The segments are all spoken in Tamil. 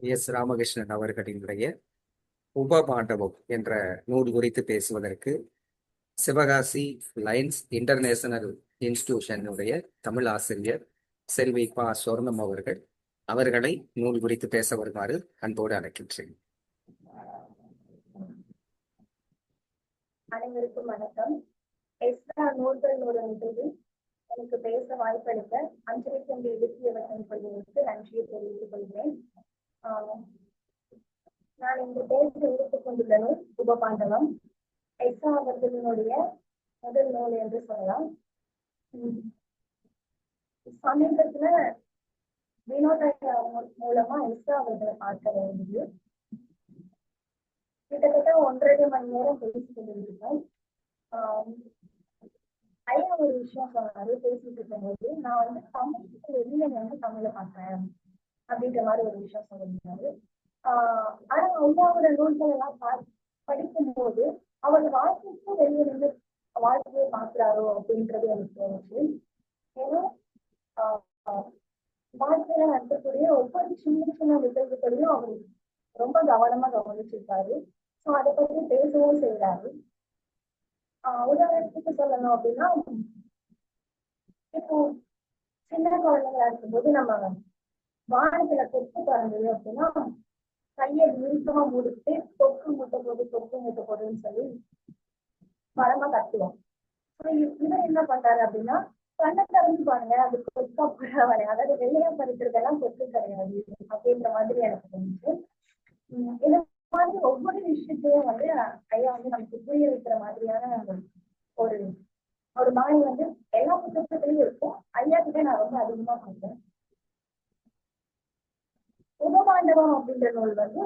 எஸ் ராமகிருஷ்ணன் அவர்களினுடைய உபபாண்டவம் என்ற நூல் குறித்து பேசுவதற்கு சிவகாசி லைன்ஸ் இன்டர்நேஷனல் இன்ஸ்டிடியூஷனுடைய தமிழ் ஆசிரியர் செல்வி பா சொர்ணம் அவர்கள் அவர்களை நூல் குறித்து பேச வருமாறு அன்போடு அழைக்கின்றேன். அனைவருக்கும் வணக்கம். எஸ்ரா நூல்கள் ஒரு நிகழ்வில் எனக்கு பேச வாய்ப்பளித்த அஞ்சலி தம்பி இலக்கியவசன் கொள்கைக்கு நன்றியை தெரிவித்துக் கொள்கிறேன். நான் இந்த பேச எடுத்துக் கொண்டுள்ள நூல் உபபாண்டவம் எஸ்ரா அவர்களினுடைய முதல் நூல் என்று சொல்லலாம். சமீபத்துல வினோத மூலமா எஸ்ரா அவர்களை பார்க்க வேண்டியது. கிட்டத்தட்ட ஒன்றரை மணி நேரம் பேசிக் கொண்டிருக்கோம் ஐயா ஒரு விஷயம் சொன்னாரு பேசிட்டு இருக்கும்போது நான் வந்து தமிழுக்கு வெளியில வந்து தமிழை பார்த்தேன் அப்படின்ற மாதிரி ஒரு விஷயம் சொல்லியிருந்தாரு. ஆஹ் ஆனா ஐயாவோட நூல்கள் எல்லாம் படிக்கும்போது அவர் வாழ்க்கைக்கு வெளியே இருந்து வாழ்க்கையை பாக்குறாரோ அப்படின்றது எனக்கு தோணுச்சு. ஏன்னா வாழ்க்கையில நடக்கக்கூடிய ஒவ்வொரு சின்ன சின்ன நிகழ்வுகளையும் அவர் ரொம்ப கவனமா கவனிச்சிருக்காரு. ஸோ அதை பத்தி பேசவும் செய்யறாரு ஆஹ் உதாரணத்துக்கு சொல்லணும் அப்படின்னா இப்போ சின்ன குழந்தைங்களா இருக்கும்போது நம்ம வானத்துல கொத்து பறந்தது அப்படின்னா கையை இறுக்கமா முடித்து தொக்கு முட்டை போது தொக்கு முட்டை போடுன்னு சொல்லி பழமா கத்துவோம் இவர் என்ன பண்றாரு அப்படின்னா கண்ணை திறந்து பாருங்க அது கொக்கா பரவாயில்ல அதாவது வெள்ளையா பறிக்கிறதெல்லாம் கொக்கு கிடையாது. அப்படின்ற மாதிரி எனக்கு தோணுச்சு இது மாதிரி ஒவ்வொரு விஷயத்தையும் வந்து ஐயா வந்து நமக்கு புரிய வைக்கிற மாதிரியான ஒரு ஒரு மாதிரி வந்து எல்லா புத்தகத்திலையும் இருக்கும். ஐயா கிட்ட நான் ரொம்ப அதிகமா பார்த்தேன் உபபாண்டவம் அப்படின்ற நூல் வந்து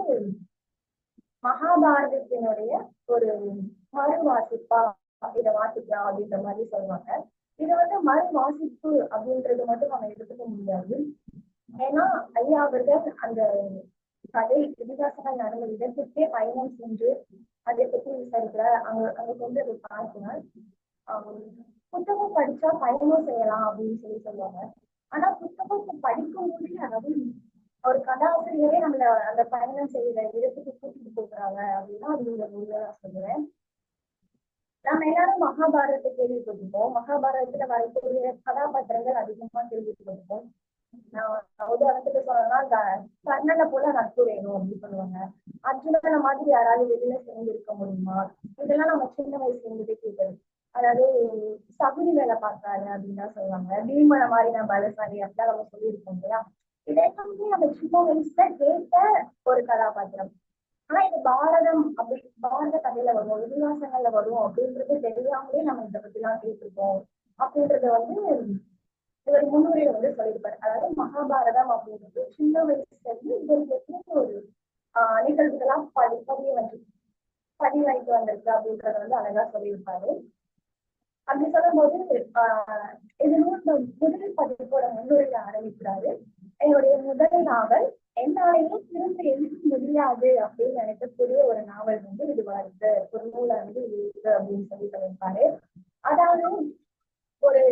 மகாபாரதத்தினுடைய ஒரு மறு வாசிப்பா இதை வாசிக்கலாம் அப்படின்ற மாதிரி சொல்லுவாங்க. இது வந்து மறு வாசிப்பு அப்படின்றது மட்டும் நம்ம எடுத்துக்க முடியாது. ஏன்னா ஐயா அவர்கள் அந்த கதை இதிகாசங்கள் நடந்த இடத்துக்கே பயணம் சென்று அதை பற்றி விசாரிக்கிறார். அங்க அங்க கொண்டு அதை பார்க்கிறார். புத்தகம் படிச்சா பயணம் செய்யலாம் அப்படின்னு சொல்லி சொல்லுவாங்க. ஆனா புத்தகம் படிக்கும் போது அதாவது ஒரு கதாசிரியரே நம்மள அந்த பயணம் செய்யற இடத்துக்கு கூட்டிட்டு போகிறாங்க அப்படின்னா அது இந்த நூல்ல நான் சொல்லுவேன். நம்ம எல்லாரும் மகாபாரதத்தை கேள்விப்பட்டிருப்போம். மகாபாரதத்துல வரக்கூடிய கதாபாத்திரங்கள் அதிகமா கேள்விப்பட்டிருப்போம். உதாரணத்துக்கு சொல்லணும்னா கர்ணனை போல நட்பு வேணும் அப்படின்னு சொல்லுவாங்க. அர்ஜுனனை மாதிரி யாராவது வெளியில சேர்ந்து இருக்க முடியுமா? இதெல்லாம் நம்ம சின்ன வயசுல இருந்துட்டு கேட்டது. அதாவது சகுனி வேலை பார்த்தாரு அப்படின்னு தான் சொல்லுவாங்க. பீமனை மாதிரி நான் பலசாலி அப்படிதான் நம்ம சொல்லியிருக்கோம் இல்லையா? இதெல்லாமே நம்ம சின்ன வயசுல கேட்ட ஒரு கதாபாத்திரம். ஆனா இது பாரதம் அப்படி பாரத கதையில வரும் இதிகாசங்கள்ல வரும் அப்படின்றது தெரியாமலே நம்ம இதை பத்தி எல்லாம் கேட்டிருக்கோம் அப்படின்றத வந்து இவர் முன்னுரையை வந்து சொல்லியிருப்பாரு. அதாவது மகாபாரதம் அப்படின்றது சின்ன வயசுல இருந்து இவருக்கு எப்படி ஒரு ஆஹ் நிகழ்வுகளா பதி பதிய வந்து பதிவாய்த்து வந்திருக்கு அப்படின்றத வந்து அழகா சொல்லியிருப்பாரு. அப்படி சொல்லும்போது ஆஹ் இது நூல் முதல் பதிப்போட முன்னுரையில ஆரம்பிக்கிறாரு. என்னுடைய முதல் நாவல் என்னாலையும் திரும்ப எழுத முடியாது அப்படின்னு நினைக்கக்கூடிய ஒரு நாவல் வந்து இதுவா இருக்கு ஒரு நூலை வந்து இது இருக்கு அப்படின்னு சொல்லி சொல்லியிருப்பாரு. அதாவது ஒரு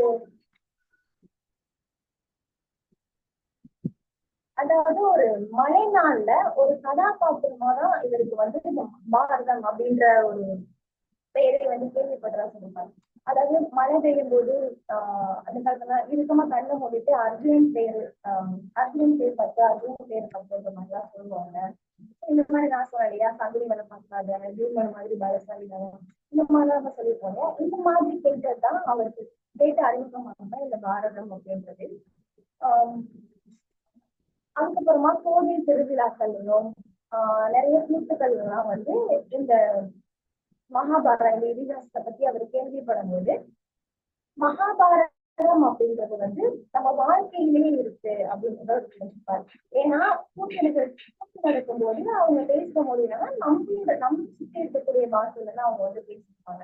அதாவது ஒரு மழை நாள்ல ஒரு கதாபாத்திரமா தான் இவருக்கு வந்து பாரதம் அப்படின்ற ஒரு பெயரை வந்து கேள்விப்படுறா சொல்லியிருப்பாரு. அதாவது மழை பெய்யும் போது அந்த காலத்துல இறுக்கமா கண்ணை மூடிட்டு அர்ஜுனன் பேர் அர்ஜுனன் பேர் பத்து அர்ஜுனன் பேர் பத்துன்ற மாதிரிலாம் சொல்லுவாங்க. இந்த மாதிரி நான் சொன்னேன் இல்லையா சங்குனி வேலை பார்க்காத பீமன் மாதிரி பலசாலி இந்த மாதிரிலாம் நம்ம சொல்லியிருப்போம் இந்த மாதிரி கேட்டதுதான் அவருக்கு கேட்டு அறிமுகமாக இந்த பாரதம் அப்படின்றது. அதுக்கப்புறமா கோவில் திருவிழாக்கள்லையும் ஆஹ் நிறைய கூத்துக்கள் எல்லாம் வந்து இந்த மகாபாரத இந்த இதிகாசத்தை பத்தி அவர் கேள்விப்படும் போது மகாபாரதம் அப்படின்றது வந்து நம்ம வாழ்க்கையிலேயே இருக்கு அப்படின்றத அவர் தெரிஞ்சுப்பாரு ஏன்னா கூட்டணிகள் கூட்டு நடக்கும் போது அவங்க பேசுற மொழினா நம்மளோட நம்ம சுற்றி இருக்கக்கூடிய பாஷையில தான் அவங்க வந்து பேசியிருப்பாங்க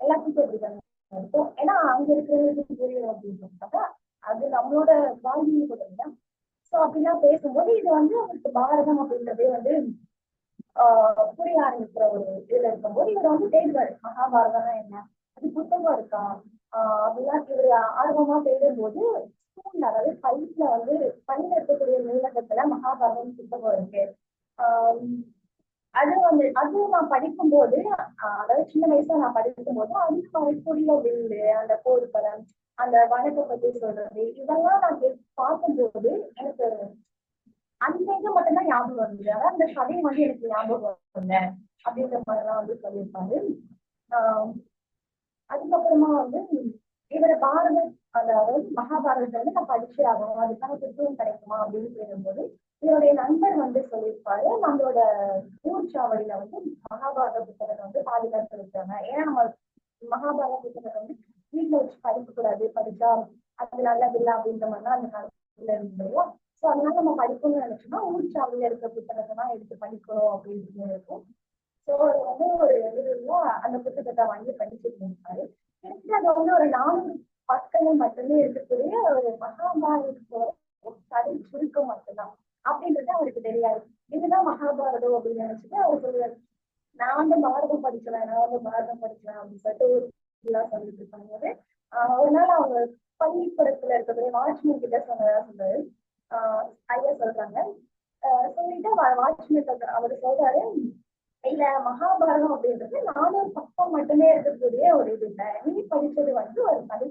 எல்லாத்துக்கும் அப்படிதான் இருக்கும். ஏன்னா அங்க இருக்கிறவங்களுக்கு புரியும் அப்படின்னு அது நம்மளோட வாழ்வியல் கூட சோ அப்படிலாம் பேசும்போது இது வந்து அவருக்கு பாரதம் அப்படின்றதே வந்து புரிய ஆரம்பிக்கிற ஒரு இதுல இருக்கும்போது இவர் வந்து தேடுவாரு. மகாபாரதம்னா என்ன? அது புத்தகம் இருக்கா? ஆஹ் அப்படிலாம் இவர் ஆர்வமா தேடும்போது ஸ்கூல்ல அதாவது பள்ளியில வந்து பள்ளியில இருக்கக்கூடிய நூலகத்துல மகாபாரதம் புத்தகம் இருக்கு. ஆஹ் அது வந்து அது நான் படிக்கும்போது அதாவது சின்ன வயசுல நான் படிக்கும்போது அதுக்கு வரக்கூடிய வில்லு அந்த போர்க்களம் அந்த வனத்தை பத்தி சொல்றது இதெல்லாம் நான் பார்க்கும்போது எனக்கு அந்த இது மட்டும்தான் ஞாபகம் வருது. அதாவது அந்த கதை வந்து எனக்கு ஞாபகம் வரல. அப்படின்ற மாதிரிலாம் வந்து சொல்லியிருப்பாரு. ஆஹ் அதுக்கப்புறமா வந்து இவர பாரத அதாவது மகாபாரதத்தை வந்து நான் படிச்சே ஆகணும் அதுக்கான புத்தகம் கிடைக்குமா அப்படின்னு கேட்கும்போது இவருடைய நண்பர் வந்து சொல்லியிருப்பாரு நம்மளோட ஊர் சாவடியில வந்து மகாபாரத புத்தகத்தை வந்து பாதுகாத்து வச்சாங்க. ஏன்னா நம்ம மகாபாரத புத்தகத்தை வந்து வீட்டுல வச்சு படிக்க கூடாது படிச்சா அது நல்லது இல்லை அப்படின்ற மாதிரிலாம் அந்த காலத்துல இருந்தோம் சோ அதனால நம்ம படிக்கணும்னு நினைச்சோம்னா ஊர் இருக்க புத்தகத்தை தான் எடுத்து படிக்கணும் அப்படின்னு இருக்கும். சோ அவர் வந்து ஒரு இதுல அந்த புத்தகத்தை வாங்கி படிச்சுட்டு இருப்பாரு எனக்கு அது வந்து ஒரு நானூறு பக்கங்கள் மட்டுமே இருக்கக்கூடிய ஒரு மகாபாரதத்தோட கதை சுருக்கம் மட்டும்தான். அப்படின்றது அவருக்கு தெரியாது. இதுதான் மகாபாரதம் அப்படின்னு நினைச்சிட்டு அவர் சொல்லுவாரு. நான் வந்து பாரதம் படிக்கலாம் நான் வந்து பாரதம் படிக்கலாம் அப்படின்னு சொல்லிட்டு ஒரு இதெல்லாம் சொல்லிட்டு இருப்பாங்க. ஒரு நாள் அவங்க பள்ளிக்கூடத்துல இருக்கக்கூடிய வாட்ச்மேன் கிட்ட சொன்னதா சொன்னாரு ஐயா சொல்றாங்க. ஆஹ் சொல்லிட்டு வாட்ச்மேன் அவர் சொல்றாரு இல்ல மகாபாரதம் அப்படின்றது நானூறு பக்கம் மட்டுமே இருக்கக்கூடிய ஒரு இது இல்ல. நீ படிச்சது வந்து ஒரு கதை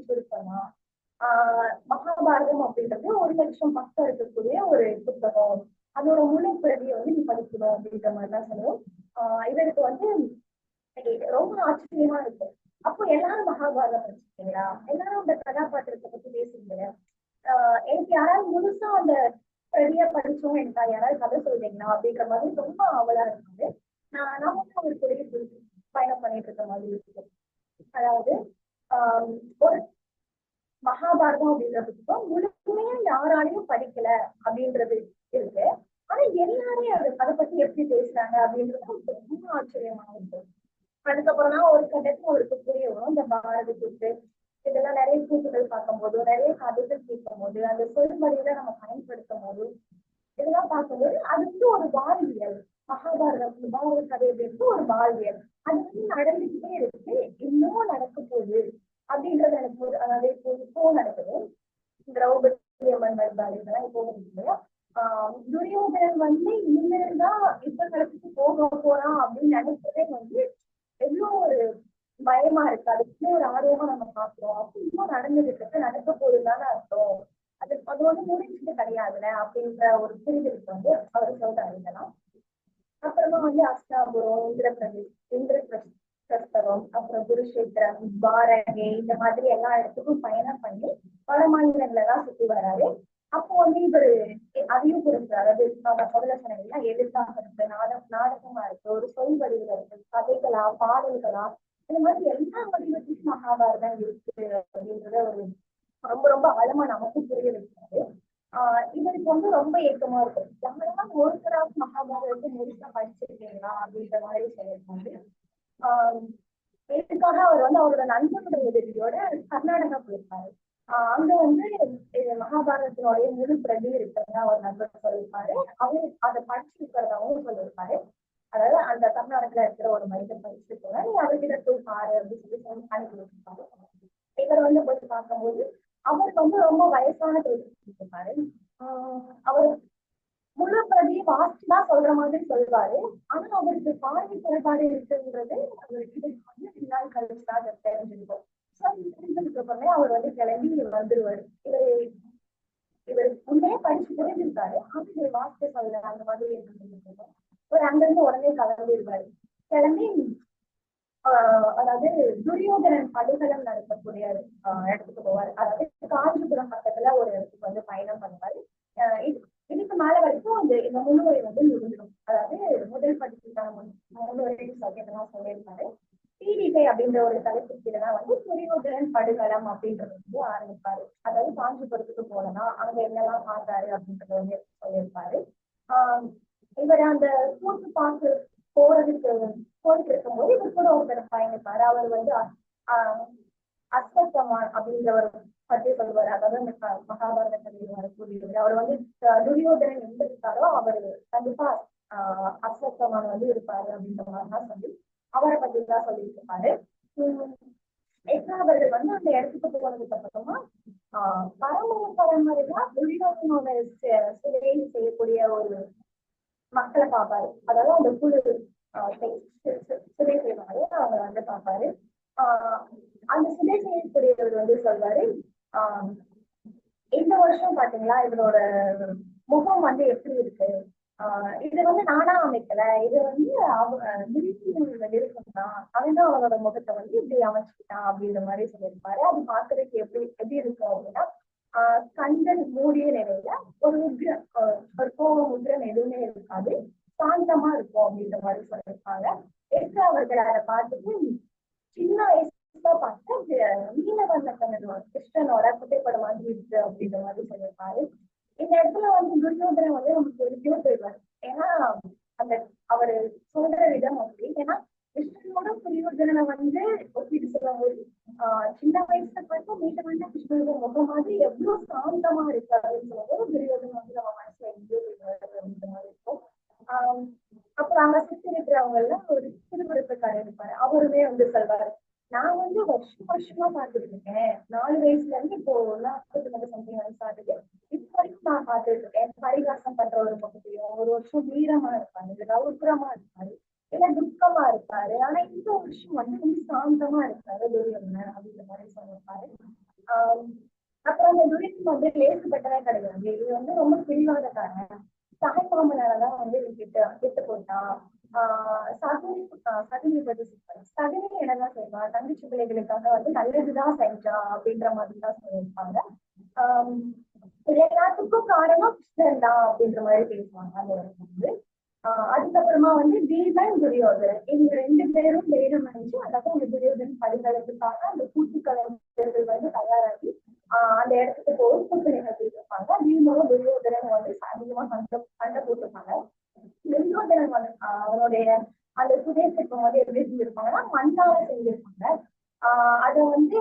ஆஹ் மகாபாரதம் அப்படின்றது ஒரு லட்சம் பக்கம் இருக்கக்கூடிய ஒரு புத்தகம். அதோட முழு பிரதியை வந்து நீ படிக்கணும் அப்படின்ற மாதிரி தான் சொல்லுவோம் ஆஹ் இவருக்கு வந்து ரொம்ப ஆச்சரியமா இருக்கும் அப்போ எல்லாரும் மகாபாரதம் படிச்சிருக்கீங்களா? எல்லாரும் அந்த கதாபாத்திரத்தை பத்தி பேசுறீங்களா? எனக்கு யாராவது முழுசா அந்த பிரதியா படிச்சோம் எனக்கு யாராவது கதை சொல்றீங்களா அப்படின்ற மாதிரி ரொம்ப ஆவலா இருந்தது நான் நான் வந்து அவர் கூடயே பயணம் பண்ணிட்டு இருக்க மாதிரி இருக்கு அதாவது ஆஹ் ஒரு மகாபாரதம் அப்படின்ற புத்தகம் முழுமையா யாராலையும் படிக்கல அப்படின்றது இருக்கு. ஆனா எல்லாரும் அது அதை பத்தி எப்படி பேசுறாங்க அப்படின்றது எனக்கு ரொம்ப ஆச்சரியமா இருக்கும் அதுக்கப்புறம் தான் ஒரு கட்டத்துல அவருக்கு புரிய வரும். இந்த பாரதி கூத்து இதெல்லாம் நிறைய கூத்துகள் பார்க்கும்போது நிறைய கதைகள் கேட்கும் போது அந்த சொல்மொழியில நம்ம பயன்படுத்தும் போது இதெல்லாம் பார்க்கும்போது அது வந்து ஒரு வாழ்வியல். மகாபாரதம் பாரத கதை அப்படின்றது ஒரு வாழ்வியல். அது வந்து நடந்துகிட்டே இருக்கு. இன்னும் நடக்க போகுது அப்படின்றது எனக்கு ஒரு அதாவது இப்போ இப்போ நடக்குது. திரௌபதி அம்மன் வருவாரு இதெல்லாம் இப்போ இல்லையா? ஆஹ் துரியோதனன் வந்து இனிமேல்தான் யுத்தங்களுக்கு போக போறான் அப்படின்னு நினைச்சதே வந்து எவ்வளவு ஒரு பயமா இருக்கு. அதுக்கு ஒரு ஆர்வமா நம்ம பாக்குறோம் அப்படின்னா இன்னும் நடந்துகிட்டு இருக்கு நடக்க போதுதானே அர்த்தம். அது அது வந்து முடிச்சுட்டு கிடையாதுல அப்படின்ற ஒரு புரிதலுக்கு வந்து அவர் சொல்றாரு இதெல்லாம். அப்புறமா வந்து அஸ்தாபுரம் இந்திரபிரதி இந்திர பிரஸ்தவம் அப்புறம் குருஷேத்திரம் பாரகே இந்த மாதிரி எல்லா இடத்துக்கும் பயணம் பண்ணி வட மாநிலங்கள் எல்லாம் சுத்தி வராரு. அப்போ வந்து இவர் அதையும் குறிப்பிடாரு அதாவது நம்ம முதல்ல சொன்னீங்கன்னா எழுத்தாக இருக்கு நாடக நாடகமா இருக்கு ஒரு சொல் வடிவில் இருக்கு கதைகளா பாடல்களா இந்த மாதிரி எல்லா வடிவத்திலும் மகாபாரதம் இருக்கு அப்படின்றத ஒரு ரொம்ப ரொம்ப ஆழமா நமக்கு புரிய வைக்கிறாரு. ஆஹ் இவருக்கு வந்து ரொம்ப ஏக்கமா இருக்கும். யாரெல்லாம் ஒருத்தராக மகாபாரதத்தை முழுசா படிச்சிருக்கீங்களா அப்படின்ற மாதிரி சொல்லியிருக்காரு. ஆஹ் இதுக்காக அவர் வந்து அவரோட நண்பனுடைய உதவியோட கர்நாடகா போயிருப்பாரு ஆஹ் அங்க வந்து மகாபாரதத்தினுடைய முழு பிரதி இருக்கிறதா அவர் நண்பர் சொல்லியிருப்பாரு அவரு அதை படிச்சிருக்கிறதாவும் சொல்லியிருப்பாரு அதாவது அந்த கர்நாடகத்துல இருக்கிற ஒரு மனிதர் போனா நீ அவர்கிட்ட போய் பாரு அப்படின்னு சொல்லி சொல்லி அனுப்பி வச்சிருப்பாரு இவர் வந்து போய் பார்க்கும்போது அவருக்கு வந்து ரொம்ப வயசான இருப்பாரு அவர் முழு பிரதியை வாசிச்சுதான் சொல்ற மாதிரி சொல்வாரு. ஆனா அவருக்கு பார்வை குறைபாடு இருக்குன்றது அவருக்கு வந்து பின்னால் கழிச்சா அதை தெரிஞ்சிருக்கும் சோ இது தெரிஞ்சதுக்கு அப்புறமே அவர் வந்து கிளம்பி வந்துருவாரு. இவர் இவர் முன்னே படிச்சு புரிஞ்சிருக்காரு ஆனா இவர் வாசிக்க சொல்லல அந்த மாதிரி இருக்கு ஒரு அங்கிருந்து உடனே கிளம்பிடுவாரு. கிளம்பி அதாவது துரியோதனன் படுகளம் நடத்தக்கூடிய இடத்துக்கு போவாரு. அதாவது காஞ்சிபுரம் பக்கத்துல ஒரு இடத்துக்கு வந்து பயணம் பண்ணுவாரு. இது இதுக்கு மேல வரைக்கும் அந்த இந்த முன்னுரை வந்து முடிஞ்சிடும் அதாவது முதல் படிப்புக்கான முன்னுரை சத்தியத்தெல்லாம் சொல்லியிருப்பாரு. டிடிகை அப்படின்ற ஒரு தலைப்பு தான் வந்து துரியோதனன் படுகளம் அப்படின்றது வந்து ஆரம்பிப்பாரு. அதாவது காஞ்சிபுரத்துக்கு போனா அங்க என்னெல்லாம் பார்த்தாரு அப்படின்றத வந்து சொல்லியிருப்பாரு. ஆஹ் இவர் அந்த கூட்டு பார்த்து போறதுக்கு போயிட்டு இருக்கும்போது இவர் கூட ஒருத்தர் பயணிப்பாரு. அவர் வந்து ஆஹ் அஸ்வத்தமான் அப்படின்றவர் பற்றி சொல்வார். அதாவது மகாபாரத கதையில் வரக்கூடியவர் அவர் வந்து துரியோதனன் எங்க இருக்காரோ அவர் கண்டிப்பா ஆஹ் அஸ்வத்தமான் வந்து இருப்பாரு அப்படின்ற மாதிரிலாம் சொல்லி அவரை பத்தி தான் சொல்லிட்டு இருப்பாரு அவர்கள் வந்து அந்த இடத்துக்கு போனதுக்கு அப்புறமா ஆஹ் பரம்பரை பரம்பரையா துரியோதனோட சி- சிலையை செய்யக்கூடிய ஒரு இடத்துல பார்ப்பாரு. அதாவது அந்த குழு சிலை செய்வாங்க அவங்க வந்து பார்ப்பாரு. ஆஹ் அந்த சிலை செய்யக்கூடியவர் வந்து சொல்வாரு ஆஹ் இந்த வருஷம் பாத்தீங்களா இவரோட முகம் வந்து எப்படி இருக்கு? ஆஹ் இது வந்து நானா அமைக்கல. இது வந்து அவங்க இருக்கும்? தான் அவன் அவனோட முகத்தை வந்து இப்படி அமைச்சுக்கிட்டான் அப்படின்ற மாதிரி சொல்லியிருப்பாரு. அது பார்க்கறதுக்கு எப்படி எப்படி இருக்கும் அப்படின்னா ஆஹ் கண்கள் மூடிய நிலையில ஒரு உக்ர ஒரு கோபம் உக்ரம் எதுவுமே இருக்காது. சாந்தமா இருக்கும் அப்படின்ற மாதிரி சொல்லியிருப்பாங்க எஸ்ரா அவர்கள் அதை பார்த்துட்டு சின்ன வயசுல பார்த்து நீலவர்ண கண்ணனோட கிருஷ்ணனோட புகைப்படம் மாதிரி இருக்கு அப்படின்ற மாதிரி சொல்லியிருப்பாரு இந்த இடத்துல வந்து துரியோதனன் வந்து நமக்கு எங்கேயோ போயிடுவாரு ஏன்னா அந்த அவரு சொல்ற விதம் அப்படி ஏன்னா கிருஷ்ணனோட துரியோதனனை வந்து ஒப்பிட்டு சொல்லும்போது ஆஹ் சின்ன வயசுல பார்த்து நீலவர்ண கிருஷ்ணனோட முகம் மாதிரி எவ்வளவு சாந்தமா இருக்கு அப்படின்னு சொல்லும்போது துரியோதனன் வந்து நம்ம மனசுல எங்கேயோ போயிடுவாரு அப்படின்ற மாதிரி இருக்கும் ஆஹ் அப்புறம் அங்க சுத்தி இருக்கிறவங்க எல்லாம் ஒரு திருவிழப்பக்காரர் இருப்பாரு அவருமே வந்து சொல்வாரு நான் வந்து வருஷம் வருஷமா பார்த்துட்டு இருக்கேன் நாலு வயசுல இருந்து இப்போ நாற்பத்தி ரெண்டு சம்திங் வயசு ஆகுது இப்ப வரைக்கும் நான் பார்த்துட்டு இருக்கேன் பரிகாசம் பண்ற ஒரு பக்கத்தையும் ஒரு வருஷம் வீரமா இருப்பாரு இல்ல ரௌத்ரமா இருப்பாரு இல்ல துக்கமா இருப்பாரு. ஆனா இந்த வருஷம் வந்து ரொம்ப சாந்தமா இருப்பாரு துரியோதனன் அப்படின்ற மாதிரி சொல்லிருப்பாரு ஆஹ் அப்புறம் அந்த துரியன் வந்து லேசுப்பட்டதே கிடையாது. இது வந்து ரொம்ப பிடிவாதக்காரன் தாய் வந்து விட்டு விட்டு போட்டான். ஆஹ் சகுனி சகுனி பத்தி சொல்றாரு சகுனி என்னதான் தங்கச்சி பிள்ளைகளுக்காக வந்து நல்லதுதான் செஞ்சா அப்படின்ற மாதிரி தான் சொல்லியிருப்பாங்க. ஆஹ் எல்லாத்துக்கும் காரணம் கிருஷ்ணன் தான் அப்படின்ற மாதிரி பேசுவாங்க அந்த வந்து. அதுக்கப்புறமா வந்து பீமன் துரியோதனன். இவங்க ரெண்டு பேரும் வேடம் அணிஞ்சு அதாவது அந்த துரியோதன் படுகளத்துக்காக அந்த கூட்டுக்கலர்கள் வந்து தயாராகி ஆஹ் அந்த இடத்துக்கு போய் கூட்டு நிகழ்த்திட்டு இருப்பாங்க பீமனும் துரியோதனன் வந்து அதிகமா சண்டை சண்டை போட்டிருப்பாங்க. துரியோதனன் வந்து அவருடைய அந்த சுதேசத்துவம் வந்து எப்படி செஞ்சிருப்பாங்கன்னா மண்ணால செஞ்சிருப்பாங்க. ஆஹ் அதை வந்து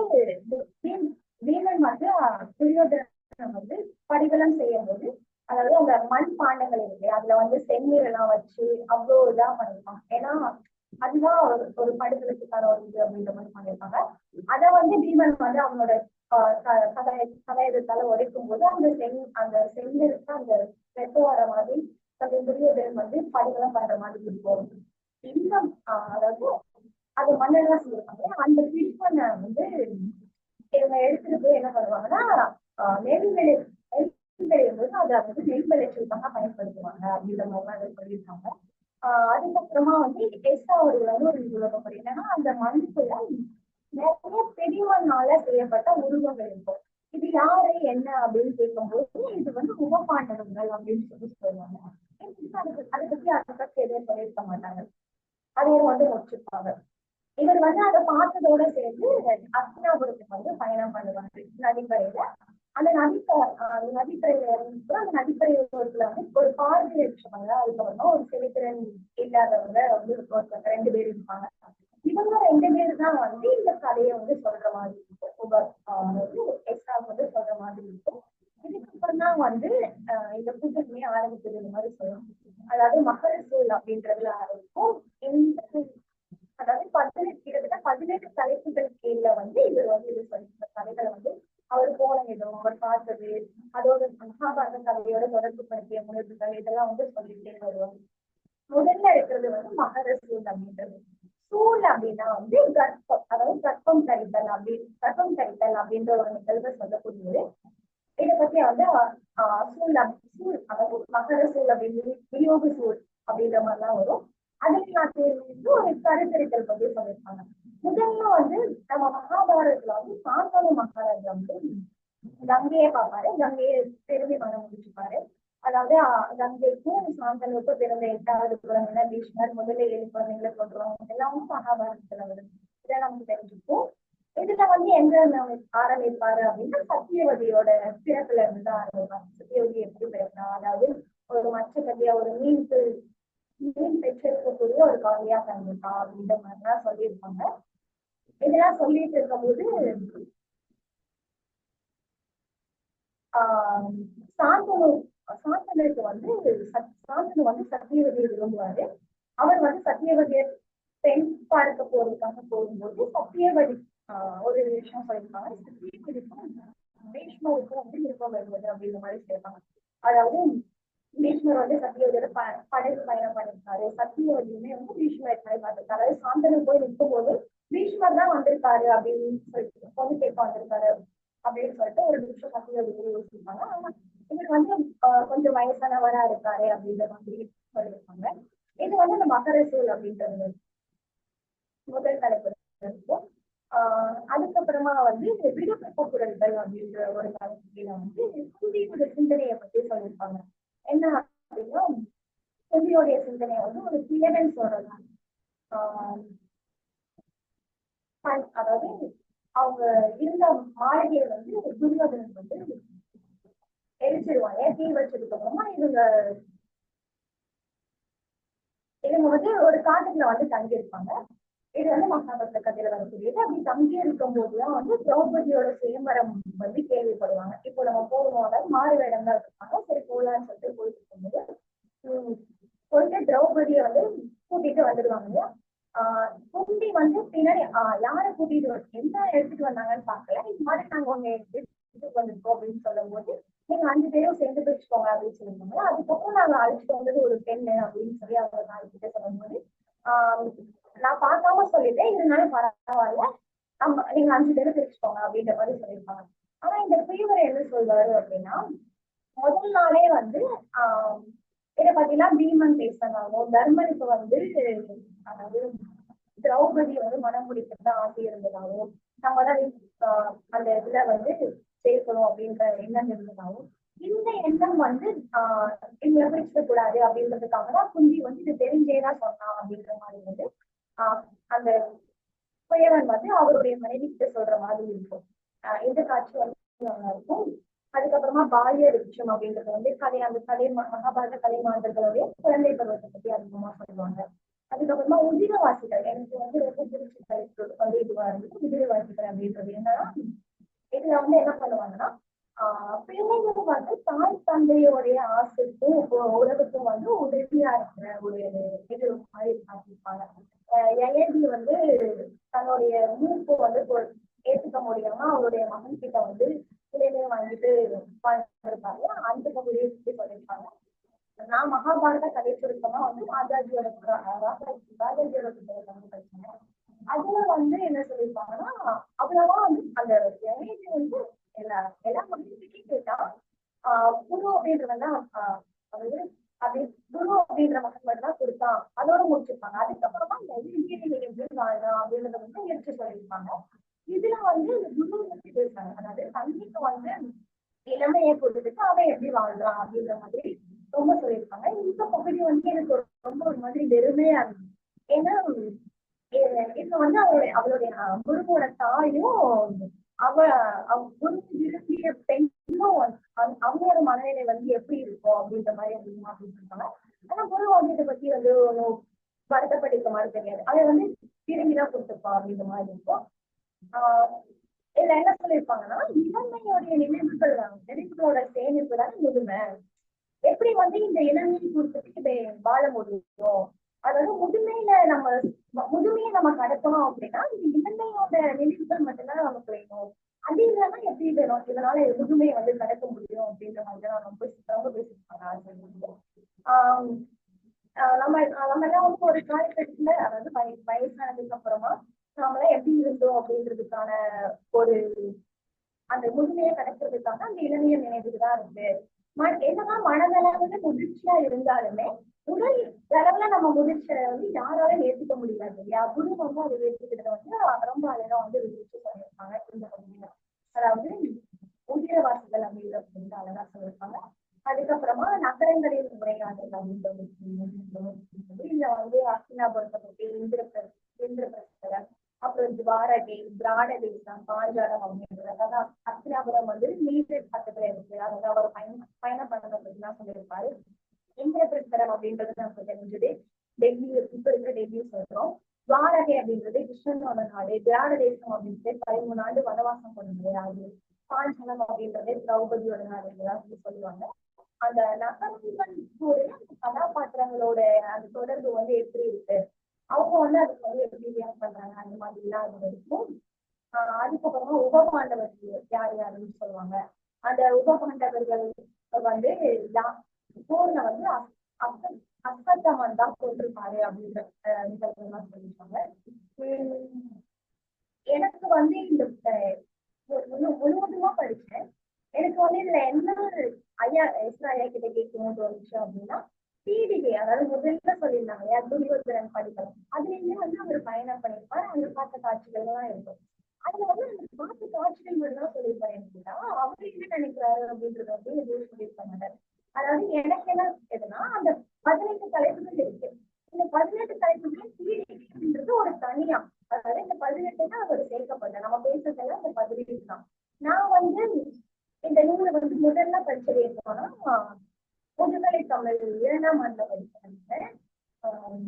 பீம்- பீமன் வந்து ஆஹ் துரியோதனன் வந்து பரிகலம் செய்யும் போது அதாவது அந்த மண் பாண்டங்கள் இருக்கு அதுல வந்து செந்நீர் எல்லாம் அவ்வளோ இதா பண்ணிருப்பாங்க ஏன்னா அதுதான் ஒரு ஒரு படுகளுக்கான ஒரு இது அப்படின்ற மாதிரி பண்ணிருப்பாங்க அத வந்து பீமன் வந்து அவங்களோட ஆஹ் க- உடைக்கும் போது அந்த செங் அந்த செங்கிற்கு அந்த வெட்ட வர மாதிரி அந்த துரியோதனன் வந்து படுகெல்லாம் பண்ற மாதிரி இருக்கும் இந்த ஆஹ் அதாவது அது மண்ணெல்லாம் செஞ்சிருப்பாங்க அந்த பிடிப்பனை வந்து இவங்க எடுத்துட்டு போய் என்ன பண்ணுவாங்கன்னா ஆஹ் நெல் விளை நெல் விளையும் போது அதை வந்து நெல் விளைச்சலுக்காக பயன்படுத்துவாங்க அப்படின்ற மாதிரி அதை சொல்லியிருக்காங்க ஆஹ் அதுக்கப்புறமா வந்து எஸ்ஆ ஒரு வந்து ஒரு உலகம் என்னன்னா அந்த மண்ணுக்குள்ள நிறைய பெரியவனால செய்யப்பட்ட உருவங்கள் இருக்கும் இது யாரு என்ன அப்படின்னு கேட்கும்போது இது வந்து உபபாண்டவங்கள் அப்படின்னு சொல்லி சொல்லுவாங்க. அதுக்கு அதை பத்தி அதை பத்தி எதுவும் சொல்லியிருக்க மாட்டாங்க. அதையும் வந்து முடிச்சிருப்பாங்க. இவர் வந்து அதை பார்த்ததோட சேர்ந்து அஸ்தினாபுரத்துக்கு வந்து பயணம் பண்ணுவாங்க. நதிக்கரையில. அந்த நதிக்கரை அந்த நதிக்கரையில இருந்து அந்த நதிக்கரையோரத்துல வந்து ஒரு பார்வை இருப்பாங்க அதுக்கப்புறமா ஒரு செவித்திறன் இல்லாதவங்க வந்து ஒருத்தவங்க ரெண்டு பேர் இருப்பாங்க. இவங்க ரெண்டு பேர் தான் வந்து இந்த கதையை வந்து சொல்ற மாதிரி இருக்கும். அதாவது எக்ஸாம் வந்து சொல்ற மாதிரி இருக்கும். இதுக்கப்புறம் தான் வந்து ஆஹ் இந்த புத்தகமே ஆரம்பிச்சது இந்த மாதிரி சொல்லலாம் அதாவது மகர சூழ் அப்படின்றதுல ஆரம்பிக்கும் இந்த அதாவது பதினெட்டு கிட்டத்தட்ட பதினெட்டு தலைப்புகள் கீழ வந்து இவர் வந்து இது சொல்லி கதைகளை வந்து அவர் போன விதம் அவர் பார்த்தது அதோட மகாபாரத கதையோட தொடர்பு படுத்திய முயற்சிகள் இதெல்லாம் வந்து சொல்லிட்டே வருவார். முதல்ல இருக்கிறது வந்து மகர சூழ் அப்படின்றது. சூழ் அப்படின்னா வந்து கர்ப்பம். அதாவது கர்ப்பம் கரித்தல் அப்படி கர்ப்பம் கரித்தல் அப்படின்ற ஒரு நிகழ்வை சொல்லக்கூடியது. இதை பத்தி வந்து சூழ் சூழ் அதாவது மகர சூழ் அப்படின்னு வியோக சூழ் அப்படின்ற மாதிரிலாம் வரும். அதுக்கு நான் தேர்ந்து ஒரு கருத்தரித்தல் பத்தி சொல்லியிருப்பாங்க முதல்ல வந்து நம்ம மகாபாரதத்துல வந்து சாந்தனு மகாராஜா வந்து கங்கையை பார்ப்பாரு. கங்கையை பெருமை பண்ண முடிச்சுப்பாரு. அதாவது ஆஹ் கங்கைக்கும் சாந்தனுக்கும் பிறந்த எட்டாவது குழந்தைங்க பீஷ்மர். முதல்ல ஏழு குழந்தைங்களை கொண்டுருவாங்க. எல்லாமும் மகாபாரதத்துல வருது இதை நம்ம தெரிஞ்சுப்போம் இதுல வந்து எங்க ஆரம்பிப்பாரு அப்படின்னா சத்தியவதியோட பிறப்புல இருந்து தான் ஆரம்பிப்பாரு. சத்தியவதி எப்படி பிறந்தா? அதாவது ஒரு மச்ச கதையா ஒரு மீன் மீன் பெற்றிருக்கக்கூடிய ஒரு குழந்தையா பிறந்திருக்கா அப்படின்ற மாதிரிலாம் சொல்லியிருப்பாங்க. இதெல்லாம் சொல்லிட்டு இருக்கும்போது ஆஹ் சாந்தனு சாத்தனுக்கு வந்து சத்- வந்து சத்தியவதியை விரும்புவாரு. அவர் வந்து சத்தியவதியை பெண் பார்க்க போறதுக்காக போகும்போது சத்தியவதி ஒரு விஷயம் சொல்லியிருப்பாங்க சத்தியவதிக்கும் பீஷ்மருக்கும் வந்து விருப்பம் வருவது அப்படின்ற மாதிரி சொல்லியிருப்பாங்க அதாவது பீஷ்மர் வந்து சத்தியவதியோட ப படகு பயணம் பண்ணியிருக்காரு. சத்தியவதியுமே வந்து பீஷ்மர் பார்த்திருக்காரு. அதாவது சாந்தனு போய் நிற்கும் போது பீஷ்மர் தான் வந்திருக்காரு அப்படின்னு சொல்லிட்டு பொண்ணு கேட்க வந்திருக்காரு அப்படின்னு சொல்லிட்டு ஒரு நிமிஷம் சத்தியவதி கூட யோசிப்பாங்க. ஆனா இவர் வந்து கொஞ்சம் வயசானவரா இருக்காரு அப்படின்ற மாதிரி சொல்லியிருப்பாங்க. இது வந்து இந்த மகர சூழ் அப்படின்றது. முதல் தலைப்பு இருக்கும் ஆஹ் அதுக்கப்புறமா வந்து இந்த விடுப்பு குரல்கள் அப்படின்ற ஒரு தலைப்புல வந்து குந்தியோட சிந்தனையை பத்தி சொல்லியிருப்பாங்க. என்ன அப்படின்னா குந்தியோடைய சிந்தனையை வந்து ஒரு கிளியரன்ஸ் சொல்லலாம் அதாவது அவங்க இருந்த மாளிகையை வந்து துரியோதனன் வந்து எரிச்சிருவாங்க தீ வச்சதுக்கு அப்புறமா இவங்க இவங்க வந்து ஒரு காட்டுக்குள்ள வந்து தங்கி இருப்பாங்க இது வந்து மகாபாரத கதையில வரக்கூடியது. அப்படி தங்கி இருக்கும் போதுதான் வந்து திரௌபதியோட சுயம்பரம் வந்து கேள்விப்படுவாங்க. இப்போ நம்ம போகணும் அதாவது மாறு வேடம் தான் இருப்பாங்க. சரி போகலான்னு சொல்லிட்டு போயிட்டு இருக்கும்போது போயிட்டு திரௌபதியை வந்து கூட்டிட்டு வந்துடுவாங்க இல்லையா? ஆஹ் குந்தி வந்து பின்னாடி ஆஹ் யாரை கூட்டிட்டு வந்து என்ன எடுத்துட்டு வந்தாங்கன்னு பாக்கல இது மாதிரி நாங்க உங்க எடுத்துட்டு வந்திருக்கோம் அப்படின்னு சொல்லும் போது நீங்க அஞ்சு பேரும் சேர்ந்து பிரிச்சுக்கோங்க அப்படின்னு சொல்லிருந்தாங்க அதுக்கப்புறம் நாங்க அழைச்சிட்டு வந்தது ஒரு பெண்ணு அப்படின்னு சொல்லி அவங்க நான் கிட்ட சொல்லும்போது நான் பார்க்காம சொல்லிட்டேன். இருந்தாலும் பரவாயில்ல. நம்ம நீங்க அஞ்சு பேரும் பிரிச்சுக்கோங்க அப்படின்ற மாதிரி சொல்லியிருப்பாங்க. ஆனா இந்த பிரிவர் என்ன சொல்வாரு அப்படின்னா முதல் நாளே வந்து ஆஹ் இதை பத்திலாம் பீமன் பேசினாலும் தர்மனுக்கு வந்து அதாவது திரௌபதி வந்து மனம் முடிக்கிறதா ஆசை இருந்ததாகவும் நம்ம தான் அந்த இதுல வந்து சேர்க்கணும் அப்படின்ற எண்ணம் இருந்ததாகவும் இந்த எண்ணம் வந்து ஆஹ் நிர்வகிக்க கூடாது அப்படின்றதுக்காக தான் குந்தி வந்து இது தெரிஞ்சேதான் சொன்னான் அப்படின்ற மாதிரி வந்து ஆஹ் அந்த குயவன் வந்து அவருடைய மனைவி கிட்ட சொல்ற மாதிரி இருக்கும். ஆஹ் இந்த காட்சி வந்து நல்லா இருக்கும்? அதுக்கப்புறமா பால்ய விருட்சம் அப்படின்றது வந்து கதை அந்த கதை மகாபாரத கலை மாந்தர்களுடைய குழந்தை பருவத்தை பத்தி அதிகமா சொல்லுவாங்க. அதுக்கப்புறமா உதிரவாசிகள் எனக்கு வந்து ரொம்ப பிடிச்ச வந்து இதுவா இருந்தது உதிரவாசிகள் அப்படின்றது. என்னன்னா இதுல வந்து என்ன பண்ணுவாங்கன்னா ஆஹ் பிள்ளைகள் வந்து தாய் தந்தையோடைய ஆசைக்கும் உறவுக்கும் வந்து உதவியா இருக்கிற ஒரு இது மாதிரி பார்த்துருப்பாங்க எல்ஏபி வந்து தன்னுடைய மூப்பு வந்து ஏத்துக்க முடியாம அவருடைய மகன் கிட்ட வந்து இளைஞரை வாங்கிட்டு இருப்பாங்க அந்த பகுதியை சுற்றி சொல்லியிருப்பாங்க நான் மகாபாரத கதை சுருக்கமா வந்து ராஜாஜியோட ராஜாஜி ராஜாஜியோட புத்தகத்தை வந்து படிச்சேன். அதுல வந்து என்ன சொல்லியிருப்பாங்கன்னா அவ்வளவா வந்து அந்த யயாதி வந்து எல்லா எல்லா மகிழ்ச்சிக்கும் கேட்டா ஆஹ் குரு அப்படின்றவன் வந்து அப்படி குரு அப்படின்ற மக்கள் மட்டும் தான் கொடுத்தான் அதோட முடிச்சிருப்பாங்க. அதுக்கப்புறமா இன்ஜினியரிங் எப்படி வாழலாம் அப்படின்றத வந்து எடுத்து சொல்லியிருப்பாங்க. இதுல வந்து குரு பத்தி பேசுறாங்க. அதாவது தண்ணிக்கு வந்து இளமையை கொடுத்துட்டு அவன் எப்படி வாழ்றான் அப்படின்ற மாதிரி ரொம்ப சொல்லியிருப்பாங்க. இந்த பகுதி வந்து எனக்கு ரொம்ப ஒரு மாதிரி வெறுமையா இருந்துச்சு ஏன்னா இப்ப வந்து அவருடைய அவளுடைய குருவோட தாயும் அவ அவ குரு விரும்பிய பெண்ணும் அவங்களோட மனநிலை வந்து எப்படி இருக்கும் அப்படின்ற மாதிரி அதிகமா சொல்றாங்க ஆனா குரு வந்து இதை பத்தி வந்து ஒன்றும் வருத்தப்பட்டிருக்க மாதிரி தெரியாது. அதை வந்து திரும்பிதான் கொடுத்துருப்பா அப்படின்ற மாதிரி இருக்கும். ஆஹ் இதுல என்ன சொல்லியிருப்பாங்கன்னா இளமையோடைய நினைவுகள் நினைவுகளோட சேமிப்பு தான் முதுமை. எப்படி வந்து இந்த இளமையை கொடுத்துட்டு வாழ முடியும்? அதாவது முதுமையில நம்ம முதுமையை நம்ம கடத்தணும் அப்படின்னா இந்த இளமையோட நினைவுகள் மட்டும்தான் நமக்கு வேணும். அது இல்லாம எப்படி வேணும்? இதனால முதுமையை வந்து கடக்க முடியும் அப்படின்ற மாதிரி தான் ரொம்ப ரொம்ப பேசிட்டு ஆஹ் ஆஹ் நம்ம நம்ம எல்லாம் வந்து ஒரு காலகட்டத்துல அதாவது வய வயசானதுக்கு அப்புறமா நாமெல்லாம் எப்படி இருந்தோம் அப்படின்றதுக்கான ஒரு அந்த முதுமையை கடக்கிறதுக்காக அந்த இளமைய நினைவுக்கு தான் இருக்கு. என்னதான் மனதளவுல முதிர்ச்சியா இருந்தாலுமே உடல் அளவுல நம்ம முதிர்ச்சியை வந்து யாராலும் ஏத்துக்க முடியாது இல்லையா? குரு வந்து அதை ஏற்றுக்கிட்ட வந்து ரொம்ப அழகா வந்து விதிச்சு சொல்லியிருப்பாங்க இந்த பகுதியில. அதாவது உதிரவாசிகள் அப்படின்ற வந்து அழகா சொல்லியிருப்பாங்க அதுக்கப்புறமா நகரங்களில் உரையாடல் அப்படின்ற ஒரு இதுல வந்து அஸ்தினாபுரத்தை பத்தி இந்திர இந்திரபிரஸ்தர் அப்புறம் துவாரகை திராட தேசம் பாஞ்சாலம் அப்படின்றது அதாவது அஸ்தினாபுரம் வந்து நீர் பக்கத்துல இருக்கு. அதாவது அவர் பயணம் பயணம் பண்ணதை சொல்லியிருப்பாரு. இந்திரபிரஸ்தரம் அப்படின்றது நமக்கு தெரிஞ்சது டெல்லி இப்ப இருக்கிற டெல்லி சொல்றோம். துவாரகை அப்படின்றது கிருஷ்ணனோட நாடு திராட தேசம் அப்படின்றது பதிமூணு ஆண்டு வனவாசம் கொண்டது. அது பாஞ்சனம் அப்படின்றது திரௌபதியோட நாடு சொல்லி சொல்லுவாங்க. அந்த நகரங்கள் கதாபாத்திரங்களோட அந்த தொடர்பு வந்து எப்படி இருக்கு? அவங்க வந்து அதுக்கு வந்து எப்படி ரியாக்ட் பண்றாங்க? அந்த மாதிரி இல்லாத வரைக்கும் இருக்கும். ஆஹ் அதுக்கப்புறமா உபமாண்டவர்கள் யார் யாருன்னு சொல்லுவாங்க. அந்த உபமாண்டவர்கள் வந்து போர்ல வந்து அஸ்- தான் போட்டிருப்பாரு அப்படின்ற அஹ், நிகழ்வுலாம் சொல்லியிருக்காங்க. எனக்கு வந்து இந்த முழு- முழுவதுமா படிச்சேன். எனக்கு வந்து இதுல என்ன ஐயா எஸ்ரா ஐயா கிட்ட கேட்கணும்னு தோணுச்சு அப்படின்னா டிடிகே அதாவது முதல்ல சொல்லியிருந்தாங்க இல்லையா துரியோதரன் படிக்கலாம். அதுலயுமே வந்து அவர் பயணம் பண்ணியிருப்பாரு அங்க பார்த்த காட்சிகள் தான் இருக்கும். அதுல வந்து அந்த பார்த்த காட்சிகள் மட்டும் தான் சொல்லியிருப்பாரு அப்படின்னா அவர் என்ன நினைக்கிறாரு அப்படின்றத வந்து எதுவும் சொல்லியிருக்க மாட்டாரு அதாவது எனக்கு என்ன எதுனா அந்த பதினெட்டு தலைப்புகள் இருக்கு இந்த பதினெட்டு தலைப்புகள் டிடிகே அப்படின்றது ஒரு தனியா அதாவது இந்த பதினெட்டு தான் அவர் சேர்க்கப்பட்ட நம்ம பேசுறதெல்லாம் இந்த பதினெட்டு தான் நான் வந்து இந்த நூலை வந்து முதல்ல படிச்சது எப்போனா முதுகலை தமிழ் இரண்டாம் ஆண்டுல படிச்சேன் ஆஹ்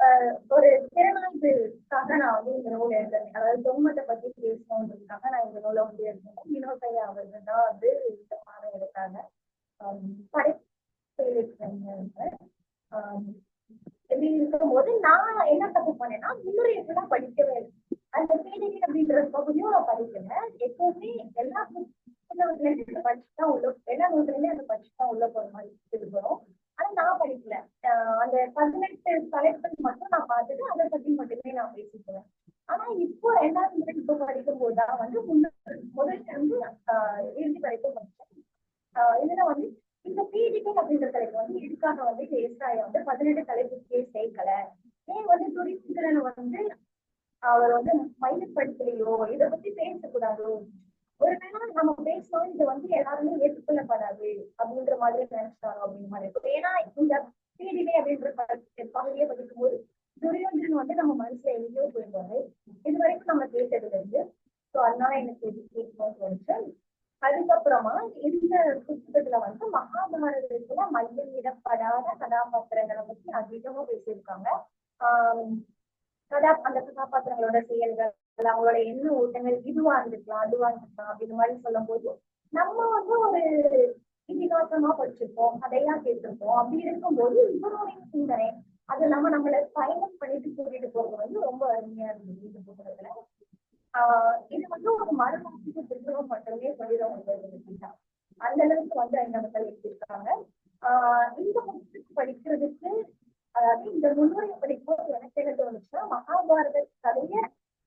ஆஹ் ஒரு திறனாய்வுக்காக நான் வந்து இந்த நூல் எழுதுறேன் அதாவது தொன்மத்தை பத்தி பேசணுன்றதுக்காக நான் இந்த நூலை வந்து எழுதுறேன் வினோதையா தான் வந்து இந்த பாடம் எடுத்தாங்க. ஆஹ் படைப்பு ஆஹ் இப்படி இருக்கும்போது நான் என்ன தப்பு பண்ணேன்னா முன்னுரை தான் படிக்கவே அந்த பீடிகை அப்படின்ற பகுதியும் நான் படிக்கல. எப்பவுமே எல்லா புத்தகத்துலயும் படிச்சுதான் உள்ள எல்லா நூல்களையுமே அந்த படிச்சுதான் உள்ள போற மாதிரி இருக்கிறோம் ஆனா நான் படிக்கல. அந்த பதினெட்டு தலைப்புகள் மட்டும் நான் பார்த்துட்டு அதை பத்தி மட்டுமே நான் பேசிக்குவேன். ஆனா இப்போ ரெண்டாவது முறை இப்போ படிக்கும் போதுதான் வந்து முன்ன- வந்து இறுதி வரைக்கும் படிச்சேன் இதுல வந்து இந்த பீடிகை அப்படின்ற தலைப்பு வந்து இதுக்காக வந்து ஏசாயா வந்து பதினெட்டு தலைப்புக்கே சேர்க்கல. ஏன் வந்து துரிசுத்திரன் வந்து அவர் வந்து மையப்படுத்தலையோ இதை பத்தி பேசக்கூடாதோ? ஒருவேளை நம்ம பேசணும் இது வந்து எல்லாருமே ஏற்றுக்கொள்ளப்படாது அப்படின்ற மாதிரி நினைச்சிட்டாங்க அப்படின்ற மாதிரி இருக்கும். ஏன்னா இந்த பீடிகை அப்படின்ற பகுதியை படிக்கும் போது துரியோதனன் வந்து நம்ம மனசுல எங்கேயோ போயிருவாரு நம்ம கேட்டதுல இருந்து ஸோ அதனால எனக்கு இது கேட்கணும்னு தோணுச்சு. அதுக்கப்புறமா இந்த புத்தகத்துல வந்து மகாபாரதத்துல மையமிடப்படாத கதாபாத்திரங்களை பத்தி அதிகமா பேசியிருக்காங்க. ஆஹ் கதா அந்த கதாபாத்திரங்களோட செயல்கள் அவங்களோட எண்ண ஓட்டங்கள் இதுவா இருந்துக்கலாம் அதுவா இருந்துக்கலாம் அப்படின்னு மாதிரி சொல்லும் போது நம்ம வந்து ஒரு இதிகாசமா படிச்சிருப்போம் கதையா கேட்டிருப்போம். அப்படி இருக்கும்போது இவருடைய சிந்தனை அது இல்லாம நம்மள பயணம் பண்ணிட்டு கூட்டிட்டு போறது வந்து ரொம்ப அருமையா இருந்தது இந்த புத்தகத்துல ஆஹ் இது வந்து ஒரு மறுநாட்டுக்கு புத்தகம் மட்டுமே சொல்லிட அந்த அளவுக்கு வந்து அந்த மக்கள் எடுத்திருக்காங்க ஆஹ் இந்த புத்தகத்துக்கு படிக்கிறதுக்கு அதாவது இந்த முன்னுரை படிப்பு எனக்கு என்ன தோணுச்சுன்னா மகாபாரத கதைய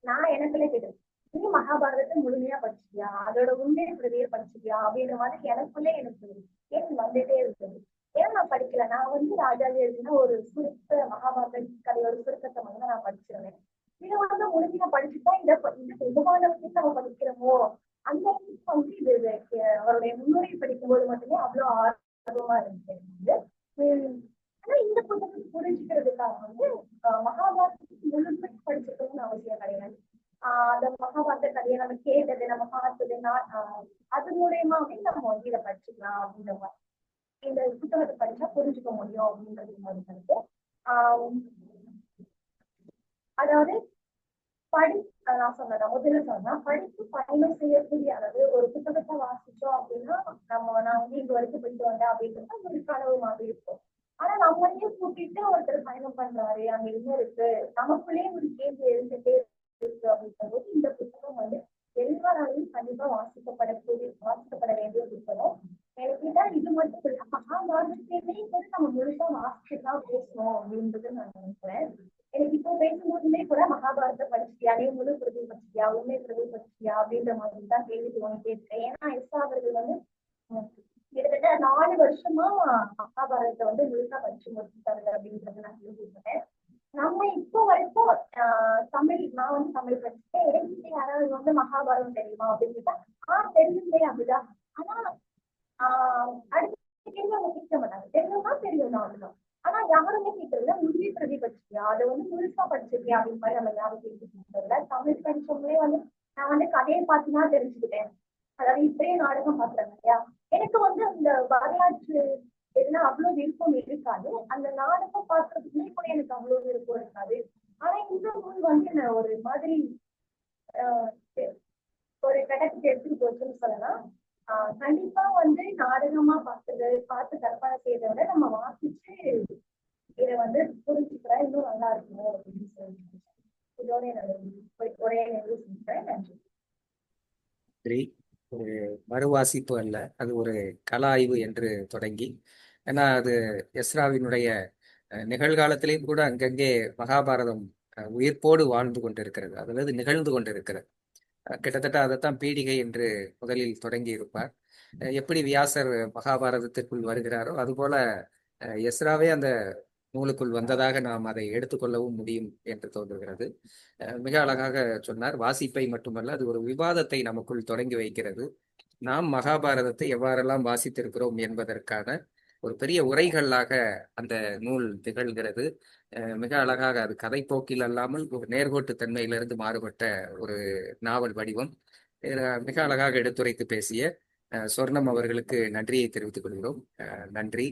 நான் எனக்குள்ளே கேட்டேன் நீ மகாபாரதத்தை முழுமையா படிச்சிட்டியா அதோட உண்மை பிரதியை படிச்சிட்டியா அப்படின்ற மாதிரி எனக்குள்ளே எனக்கு கேள்வி வந்துட்டே இருந்தது ஏன் நான் படிக்கல நான் வந்து ராஜாஜி எழுதின ஒரு சுருக்க மகாபாரத கதையோட சுருக்கத்தை வந்து நான் படிச்சிருந்தேன் இதை வந்து முழுமையா படிச்சுட்டா இதை ப- இந்த உபகாரத்தை நம்ம படிக்கிறோமோ அந்த அளவுக்கு வந்து இது இது, அஹ், அவருடைய முன்னுரை படிக்கும்போது மட்டுமே அவ்வளவு ஆர்வமா இருந்துச்சு எனக்கு. உம் ஆனா இந்த புத்தகத்தை புரிஞ்சுக்கிறதுக்காக வந்து ஆஹ், மகாபாரதத்துக்கு முழுமை படிச்சிருக்கணும்னு அவசியம் கிடையாது ஆஹ் அந்த மகாபாரத கதையை நம்ம கேட்டது நம்ம பார்த்தது நான் ஆஹ், அது மூலியமாவே நம்ம வந்து இதை படிச்சுக்கலாம் அப்படின்ற மாதிரி இந்த புத்தகத்தை படிச்சா புரிஞ்சுக்க முடியும் அப்படின்றது மாதிரி கருத்து ஆஹ் அதாவது படி அஹ் நான் சொன்னதா முதல்ல சொன்னேன் படிப்பு பயணம் செய்யக்கூடிய அளவு ஒரு புத்தகத்தை வாசிச்சோம் அப்படின்னா நம்ம நான் வந்து இங்க வரைக்கும் போயிட்டு வந்தேன் அப்படின்றது ஒரு கனவு மாதிரி இருக்கும். ஆனா நம்மளையே கூட்டிட்டு ஒருத்தர் பயணம் பண்றாரு அங்க என்ன இருக்கு நமக்குள்ளேயே ஒரு கேள்வி எழுந்துட்டே இருக்கு அப்படிங்கும்போது இந்த புத்தகம் வந்து எல்லாராலையும் கண்டிப்பா வாசிக்கப்படக்கூடிய வாசிக்கப்பட வேண்டிய புத்தகம். எனக்கு இது மட்டும் இல்ல மகாபாரதத்தையுமே கூட நம்ம முழுசா வாசிச்சுதான் பேசணும் அப்படின்றது நான் நினைக்கிறேன். எனக்கு இப்போ பேசும்போதுமே கூட மகாபாரதம் படிச்சியா நீ முழு பிரதி பற்றியா உண்மை பிரதி பற்றியா அப்படின்ற மாதிரி தான் கேள்வி தோணிட்டே இருக்கேன் ஏன்னா எஸ் அவர்கள் வந்து கிட்டத்தட்ட நாலு வருஷமா மகாபாரதத்தை வந்து முழுசா படிச்சு முடிச்சுட்டாரு அப்படின்றத நான் கேள்விப்பட்டேன் நம்ம இப்போ வரைக்கும் தமிழ் நான் வந்து தமிழ் படிச்சுட்டேன். எனக்கு யாராவது வந்து மகாபாரதம் தெரியுமா அப்படின்னு கேட்டா ஆஹ் தெரியுமே அப்படிதான். ஆனா அடுத்து கேள்வி அவங்க கேட்க மாட்டாங்க. தெரியும்னா தெரியும் தான் அவ்வளவுதான் ஆனா யாருமே கேட்கறதுல முழுமை பிரதி படிச்சியா அதை வந்து முழுசா படிச்சிருக்கியா அப்படின்னு மாதிரி நம்ம யாரும் கேட்டுருக்கல தமிழ் படிச்சவங்களே வந்து நான் வந்து கதையை பார்த்துதான் தெரிஞ்சுக்கிட்டேன். அதாவது இப்படியே நாடகம் பாக்குறாங்க இல்லையா? எனக்கு வந்து அந்த வரலாற்று எதுனா அவ்வளவு விருப்பம் இருக்காது. அந்த நாடகம் பார்க்கறதுக்குமே கூட எனக்கு அவ்வளவு விருப்பம் இருக்காது. ஆனா இந்த நூல் வந்து என்ன ஒரு மாதிரி ஒரு கட்டத்துக்கு எடுத்துட்டு போச்சுன்னு சொல்லலாம். கண்டிப்பா வந்து நாடகமா பார்த்தது பார்த்து கற்பனை செய்யறத விட நம்ம வாசிச்சு இதை வந்து புரிஞ்சுக்கிறா இன்னும் நல்லா இருக்கும் அப்படின்னு சொல்லிட்டு இதோட என்னோட ஒரே நினைவு செஞ்சேன் நன்றி. ஒரு மறுவாசிப்பு அல்ல அது ஒரு கல ஆய்வு என்று தொடங்கி ஏன்னா அது எஸ்ராவினுடைய நிகழ்காலத்திலேயும் கூட அங்கங்கே மகாபாரதம் உயிர்ப்போடு வாழ்ந்து கொண்டிருக்கிறது. அதாவது நிகழ்ந்து கொண்டிருக்கிறது. கிட்டத்தட்ட அதைத்தான் பீடிகை என்று முதலில் தொடங்கி இருப்பார் எப்படி வியாசர் மகாபாரதத்திற்குள் வருகிறாரோ அதுபோல எஸ்ராவே அந்த நூலுக்குள் வந்ததாக நாம் அதை எடுத்துக்கொள்ளவும் முடியும் என்று தோன்றுகிறது. மிக அழகாக சொன்னார் வாசிப்பை மட்டுமல்ல அது ஒரு விவாதத்தை நமக்குள் தொடங்கி வைக்கிறது. நாம் மகாபாரதத்தை எவ்வாறெல்லாம் வாசித்திருக்கிறோம் என்பதற்கான ஒரு பெரிய உரைகளாக அந்த நூல் திகழ்கிறது. மிக அழகாக அது கதைப்போக்கில் அல்லாமல் ஒரு நேர்கோட்டு தன்மையிலிருந்து மாறுபட்ட ஒரு நாவல் வடிவம். மிக அழகாக எடுத்துரைத்து பேசிய அஹ், சொர்ணம் அவர்களுக்கு நன்றியை தெரிவித்துக் கொள்கிறோம். நன்றி.